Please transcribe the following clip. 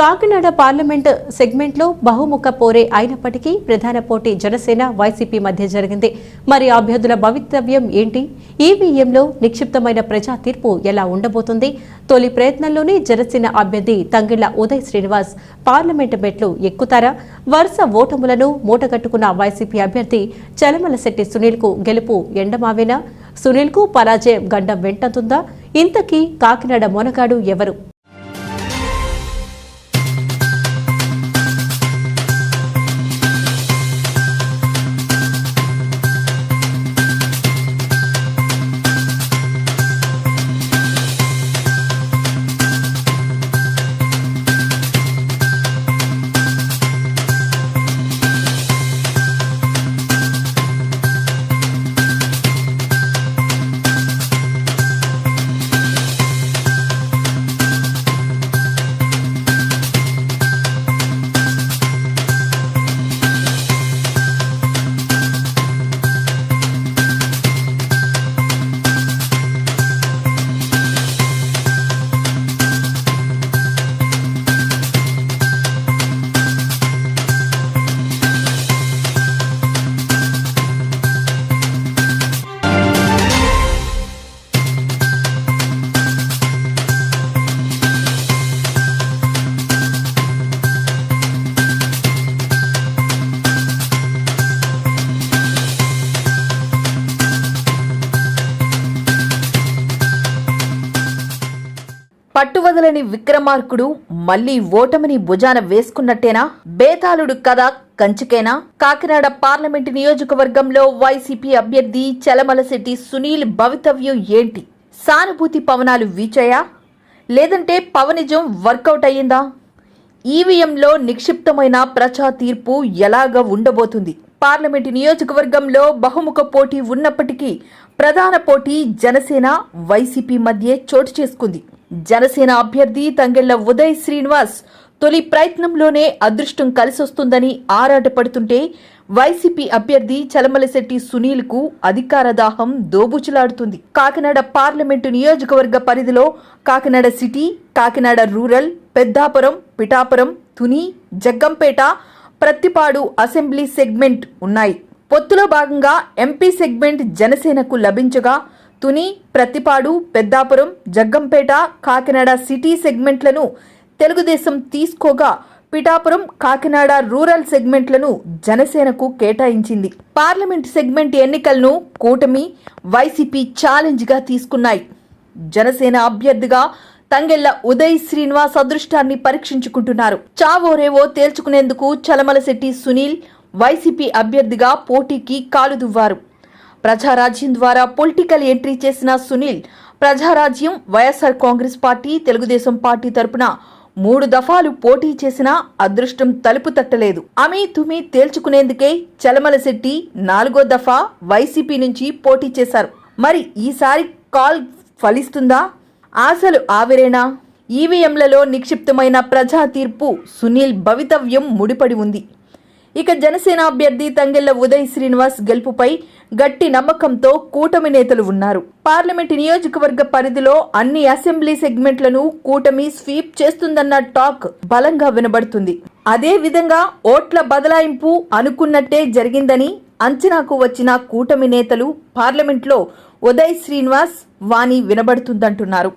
Kakinada parliament సెగ్మెంట్లో బహుముఖ పోరే అయినప్పటికీ ప్రధాన పోటీ జనసేన వైసీపీ మధ్య జరిగింది. మరి అభ్యర్థుల భవితవ్యం ఏంటి? ఈవీఎంలో నిక్షిప్తమైన ప్రజా తీర్పు ఎలా ఉండబోతుంది? తొలి ప్రయత్నంలోనే జనసేన అభ్యర్థి తంగిళ్ళ ఉదయ్ శ్రీనివాస్ పార్లమెంట్ మెట్లు ఎక్కుతారా? వరుస ఓటములను మూటగట్టుకున్న వైసీపీ అభ్యర్థి చలమలశెట్టి శెట్టి సునీల్కు గెలుపు ఎండమావేనా? సునీల్కు పరాజయం గండం వెంటంతుందా? ఇంతకీ కాకినాడ మొనగాడు ఎవరు? పట్టువదలని విక్రమార్కుడు మళ్ళీ ఓటమిని భుజాన వేసుకున్నట్టేనా? బేతాళుడు కథ కంచుకేనా? కాకినాడ పార్లమెంటు నియోజకవర్గంలో వైసీపీ అభ్యర్థి చలమలశెట్టి సునీల్ భవితవ్యం ఏంటి? సానుభూతి పవనాలు వీచాయా? లేదంటే పవనిజం వర్కౌట్ అయ్యిందా? ఈవీఎంలో నిక్షిప్తమైన ప్రజా తీర్పు ఎలాగ ఉండబోతుంది? పార్లమెంటు నియోజకవర్గంలో బహుముఖ పోటీ ఉన్నప్పటికీ ప్రధాన పోటీ జనసేన వైసీపీ మధ్యే చోటు చేసుకుంది. జనసేన అభ్యర్థి తంగెళ్ళ ఉదయ్ శ్రీనివాస్ తొలి ప్రయత్నంలోనే అదృష్టం కలిసొస్తుందని ఆరాటపడుతుంటే వైసీపీ అభ్యర్థి చలమలశెట్టి సునీల్కు అధికార దాహం దోబుచులాడుతుంది. కాకినాడ పార్లమెంటు నియోజకవర్గ పరిధిలో Kakinada city Kakinada rural Peddapuram Pithapuram Tuni Jaggampeta Prathipadu assembly segment ఉన్నాయి. పొత్తులో భాగంగా ఎంపీ సెగ్మెంట్ జనసేనకు లభించగా తుని ప్రతిపాడు పెద్దాపురం జగ్గంపేట కాకినాడ సిటీ సెగ్మెంట్లను తెలుగుదేశం తీసుకోగా పిఠాపురం కాకినాడ రూరల్ సెగ్మెంట్లను జనసేనకు కేటాయించింది. పార్లమెంట్ సెగ్మెంట్ ఎన్నికలను కూటమి వైసీపీ ఛాలెంజ్గా తీసుకున్నాయి. జనసేన అభ్యర్థిగా తంగెళ్ళ ఉదయ్ శ్రీనివాస్ అదృష్టాన్ని పరీక్షించుకుంటున్నారు. చావోరేవో తేల్చుకునేందుకు చలమలశెట్టి సునీల్ వైసీపీ అభ్యర్థిగా పోటీకి కాలుదువ్వారు ప్రజారాజ్యం ద్వారా పొలిటికల్ ఎంట్రీ చేసిన సునీల్ ప్రజారాజ్యం వైఎస్ఆర్ కాంగ్రెస్ పార్టీ తెలుగుదేశం పార్టీ తరపున మూడు దఫాలు పోటీ చేసినా అదృష్టం తలుపు తట్టలేదు. అమీ తుమి తేల్చుకునేందుకే చలమలశెట్టి నాలుగో దఫా వైసీపీ నుంచి పోటీ చేశారు. మరి ఈసారి కాల్ ఫలిస్తుందా? ఆశలు ఆవిరేనా? ఈవీఎంలలో నిక్షిప్తమైన ప్రజా తీర్పు సునీల్ భవితవ్యం ముడిపడి ఉంది. ఇక జనసేన అభ్యర్థి తంగెళ్ళ ఉదయ్ శ్రీనివాస్ గెలుపుపై గట్టి నమ్మకంతో కూటమి నేతలు ఉన్నారు. పార్లమెంట్ నియోజకవర్గ పరిధిలో అన్ని అసెంబ్లీ సెగ్మెంట్లను కూటమి స్వీప్ చేస్తుందన్న టాక్ బలంగా వినబడుతుంది. అదే విధంగా ఓట్ల బదలాయింపు అనుకున్నట్టే జరిగిందని అంచనాకు వచ్చిన కూటమి నేతలు పార్లమెంట్లో ఉదయ్ శ్రీనివాస్ వాణి వినబడుతుందంటున్నారు.